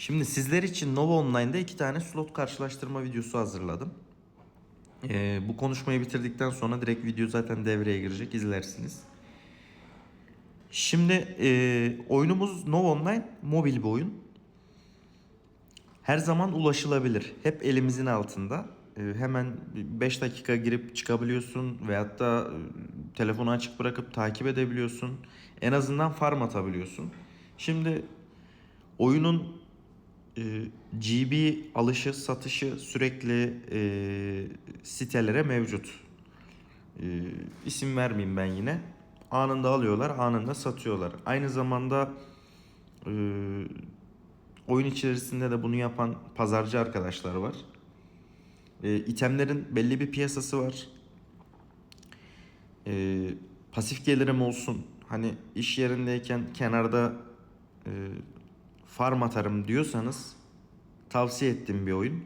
Şimdi sizler için Nova Online'da iki tane slot karşılaştırma videosu hazırladım. Ee, bu konuşmayı bitirdikten sonra direkt video zaten devreye girecek izlersiniz. Şimdi e, oyunumuz Nova Online mobil bir oyun. Her zaman ulaşılabilir. Hep elimizin altında. E, hemen 5 dakika girip çıkabiliyorsun veyahut da e, telefonu açık bırakıp takip edebiliyorsun. En azından farm atabiliyorsun. Şimdi oyunun e, GB alışı satışı sürekli e, sitelere mevcut. E, isim vermeyeyim ben yine. Anında alıyorlar, anında satıyorlar. Aynı zamanda e, oyun içerisinde de bunu yapan pazarcı arkadaşlar var. E, itemlerin belli bir piyasası var. E, pasif gelirim olsun. Hani iş yerindeyken kenarda e, farm atarım diyorsanız tavsiye ettiğim bir oyun.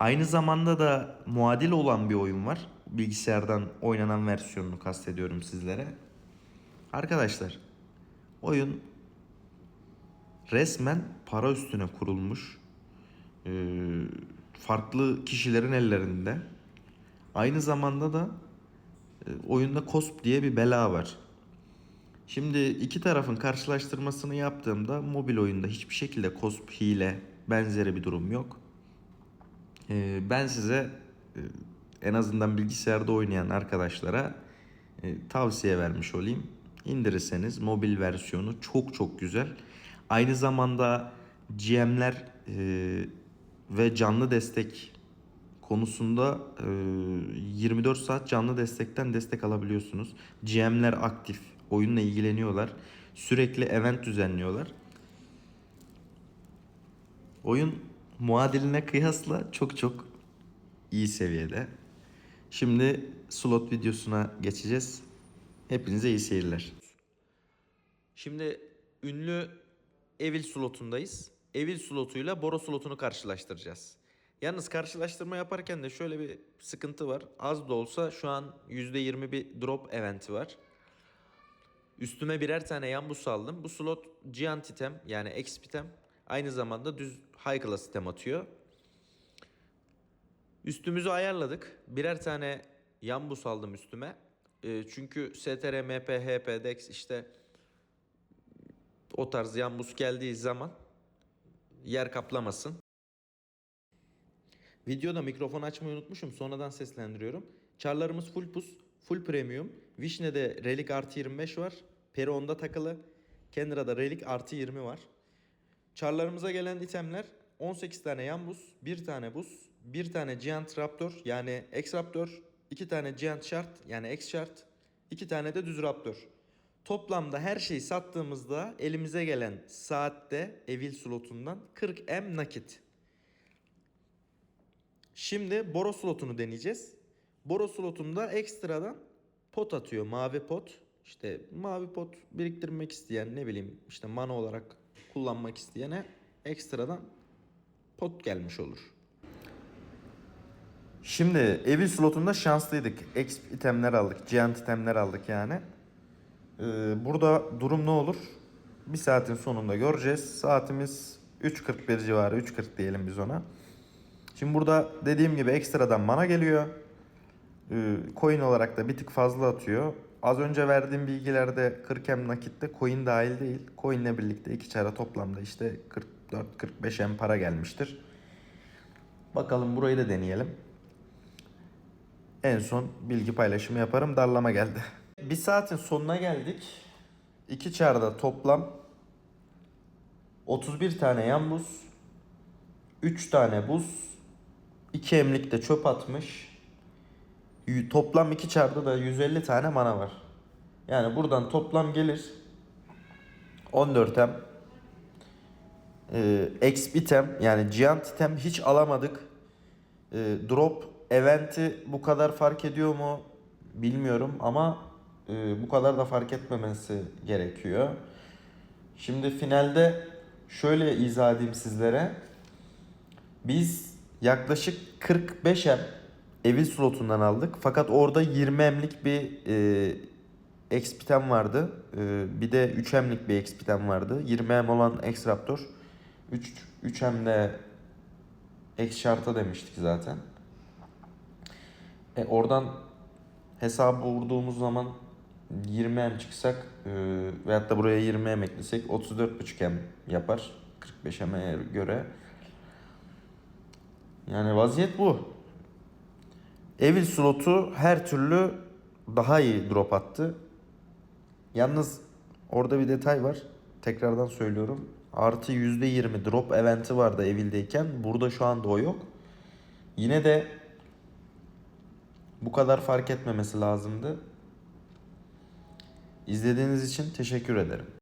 Aynı zamanda da muadil olan bir oyun var. Bilgisayardan oynanan versiyonunu kastediyorum sizlere. Arkadaşlar oyun resmen para üstüne kurulmuş. Ee, farklı kişilerin ellerinde. Aynı zamanda da e, oyunda COSP diye bir bela var. Şimdi iki tarafın karşılaştırmasını yaptığımda mobil oyunda hiçbir şekilde COSP hile benzeri bir durum yok. Ee, ben size e, en azından bilgisayarda oynayan arkadaşlara e, tavsiye vermiş olayım. İndirirseniz mobil versiyonu çok çok güzel. Aynı zamanda GM'ler e, ve canlı destek konusunda e, 24 saat canlı destekten destek alabiliyorsunuz. GM'ler aktif, oyunla ilgileniyorlar. Sürekli event düzenliyorlar. Oyun muadiline kıyasla çok çok iyi seviyede. Şimdi slot videosuna geçeceğiz. Hepinize iyi seyirler. Şimdi ünlü Evil slotundayız. Evil slotuyla Boro slotunu karşılaştıracağız. Yalnız karşılaştırma yaparken de şöyle bir sıkıntı var. Az da olsa şu an %20 bir drop eventi var. Üstüme birer tane yambus aldım. Bu slot Giant item yani Exp item. Aynı zamanda düz high class item atıyor. Üstümüzü ayarladık. Birer tane yambus aldım üstüme. Ee, çünkü STR, MP, HP, DEX işte o tarz yambus geldiği zaman yer kaplamasın. Videoda mikrofon açmayı unutmuşum. Sonradan seslendiriyorum. Çarlarımız full pus, full premium. Vişne'de Relic artı 25 var. Peron'da takılı. Kendra'da Relic artı 20 var. Çarlarımıza gelen itemler 18 tane yan buz, 1 tane buz, 1 tane Giant Raptor yani X Raptor, 2 tane Giant Shard yani X Shard, 2 tane de düz Raptor. Toplamda her şeyi sattığımızda elimize gelen saatte Evil slotundan 40 M nakit. Şimdi Boro slotunu deneyeceğiz. Boro slotunda ekstradan pot atıyor. Mavi pot. İşte mavi pot biriktirmek isteyen ne bileyim işte mana olarak kullanmak isteyene ekstradan pot gelmiş olur. Şimdi Evil slotunda şanslıydık. Exp itemler aldık. Giant itemler aldık yani. Ee, burada durum ne olur? Bir saatin sonunda göreceğiz. Saatimiz 3.41 civarı. 3.40 diyelim biz ona. Şimdi burada dediğim gibi ekstradan mana geliyor. Ee, coin olarak da bir tık fazla atıyor. Az önce verdiğim bilgilerde 40 M nakitte coin dahil değil. Coin ile birlikte iki çara toplamda işte 44-45 M para gelmiştir. Bakalım burayı da deneyelim. En son bilgi paylaşımı yaparım. Darlama geldi. Bir saatin sonuna geldik. İki çarda toplam 31 tane yan buz, 3 tane buz, 2 emlik de çöp atmış. Toplam 2 çarda da 150 tane mana var. Yani buradan toplam gelir 14 em. Ee, exp item yani giant item hiç alamadık. Ee, drop eventi bu kadar fark ediyor mu bilmiyorum ama e, bu kadar da fark etmemesi gerekiyor. Şimdi finalde şöyle izah edeyim sizlere. Biz yaklaşık 45 em evil slotundan aldık. Fakat orada 20 emlik bir e, expitem vardı. E, bir de 3 emlik bir expitem vardı. 20 em olan X-Raptor 3 3M'de X şarta demiştik zaten. E oradan hesabı vurduğumuz zaman 20M çıksak e, veyahut da buraya 20M eklesek 34.5M yapar 45M'e göre. Yani vaziyet bu. Evil slotu her türlü daha iyi drop attı. Yalnız orada bir detay var. Tekrardan söylüyorum. Artı %20 drop eventi vardı Evil'deyken. Burada şu anda o yok. Yine de bu kadar fark etmemesi lazımdı. İzlediğiniz için teşekkür ederim.